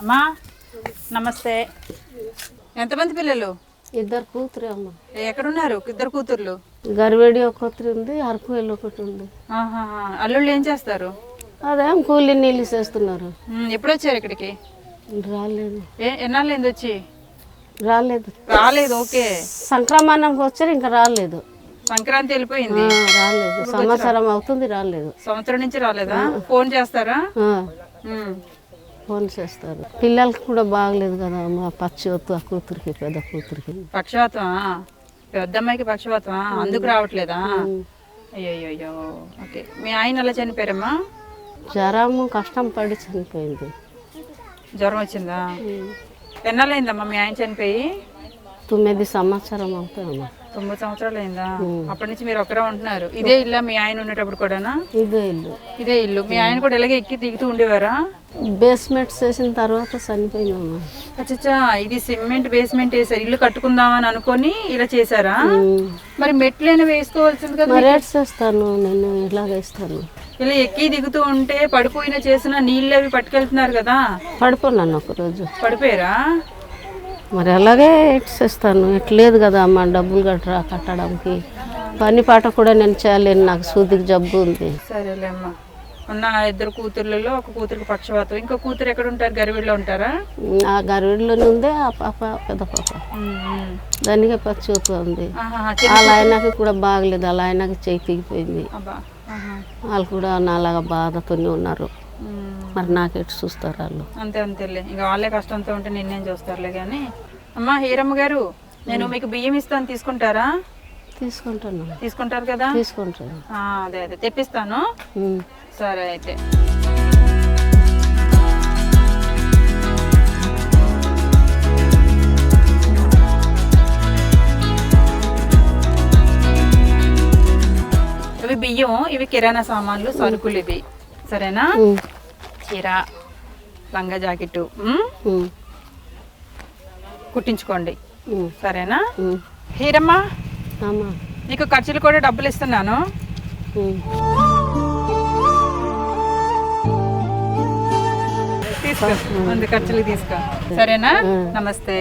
అమ్మా నమస్తే. ఎంతమంది పిల్లలు? ఇద్దరు కూతురు అమ్మ. ఎక్కడున్నారు? ఇద్దరు కూతుర్లు? గరివేడి ఒక కూతురు ఉంది అరకువేలు ఒకటి ఉంది. ఆహాహా. అల్లుళ్ళు ఏం చేస్తారు? అదేం కూలి నీళ్ళు చేస్తున్నారు ఉమ్, ఎప్పుడు వచ్చారు ఇక్కడికి? రాలేదు. ఏ ఎన్నాళ్ళైంది వచ్చి? రాలేదు. రాలేదు ఓకే. సంక్రమణంకి వచ్చారు ఇంకా రాలేదు. సంక్రాంతి వెళ్ళిపోయింది. ఆ, రాలేదు. సంవత్సరం అవుతుంది రాలేదు. సంవత్సరం నుంచి రాలేదా? ఫోన్ చేస్తారా? ఆ, ఉమ్. ఫోన్ చేస్తారు. పిల్లలకి కూడా బాగలేదు కదా మా వద్దు ఆ కూతురికి పెద్ద కూతురికి. పక్షవాతమా? పెద్దమ్మాయికి పక్షవాతమా? అందుకు రావట్లేదా? అయ్యో ఓకే. మీ ఆయన ఎలా చనిపోయారమ్మా? జ్వరము కష్టం పడి చనిపోయింది. జ్వరం వచ్చిందా? ఎన్నాళ్ళైందమ్మా మీ ఆయన చనిపోయి? తొమ్మిది సంవత్సరం అవుతాయమ్మా తొమ్మిది సంవత్సరాలు అయిందా అప్పటి నుంచి మీరు ఒక్కరే ఉంటున్నారు. ఇదే ఇల్లా మీ ఆయన ఉండేటప్పుడు కూడానా? ఇదే ఇల్లు. ఇదే ఇల్లు. మీ ఆయన కూడా ఇలాగే ఎక్కి దిగుతూ ఉండేవారా? బేస్మెంట్ చేసిన తర్వాత చనిపోయినామా. ఇది సిమెంట్ బేస్మెంట్ వేసారు ఇల్లు కట్టుకుందామని అనుకొని ఇలా చేశారా? మరి మెట్లైనా వేసుకోవాల్సింది కదా మరి రేట్ చేస్తాను నేను ఇలాగ ఇస్తాను ఇలా ఎక్కి దిగుతూ ఉంటే పడిపోయిన చేసిన నీళ్ళు అవి పట్టుకెళ్తున్నారు కదా? పడిపోన్నాను ఒకరోజు. పడిపోయారా? మరి అలాగే చేస్తాను ఎట్లేదు కదా అమ్మ డబ్బులు కట్టరా కట్టడానికి. పని పాట కూడా నేను చేయలేను నాకు సూదికి జబ్బు ఉంది. సరేలేమ్మా ఉన్న ఇద్దరు కూతుర్లలో ఒక కూతురికి పక్షవాతం. ఇంకో కూతురు ఎక్కడ ఉంటారు? గరివిడిలో ఉంటారా? ఆ గర్విడిలోనే ఉంది ఆ పాప పెద్ద పాప. దానికే పచ్చి ఉంది. ఆహాహా, చి- వాళ్ళ ఆయనకి కూడా బాగలేదు వాళ్ళ ఆయనకి చేయి తెగిపోయింది. వాళ్ళు కూడా నాలాగా బాధతోనే ఉన్నారు. మరి నాకెటు చూస్తారు వాళ్ళు? అంతే అంతేలే. ఇంకా వాళ్ళే కష్టంతో ఉంటే నిన్నేం చూస్తారులే కానీ అమ్మా హీరమ్మ గారు నేను మీకు బియ్యం ఇస్తాను తీసుకుంటారా? తీసుకుంటాను. తీసుకుంటారు కదా? తీసుకుంటాను. అదే అదే. తెప్పిస్తాను. సరే అయితే. ఇవి బియ్యం ఇవి కిరాణా సామాన్లు సరుకులు ఇవి. సరేనా. చీర లంగా? ఉమ్. కుట్టించుకోండి. సరేనా. హీరమ్మ నీకు ఖర్చులు కూడా డబ్బులు ఇస్తున్నాను. తీసుకో. ముందు ఖర్చులు తీసుకో. సరేనా? నమస్తే.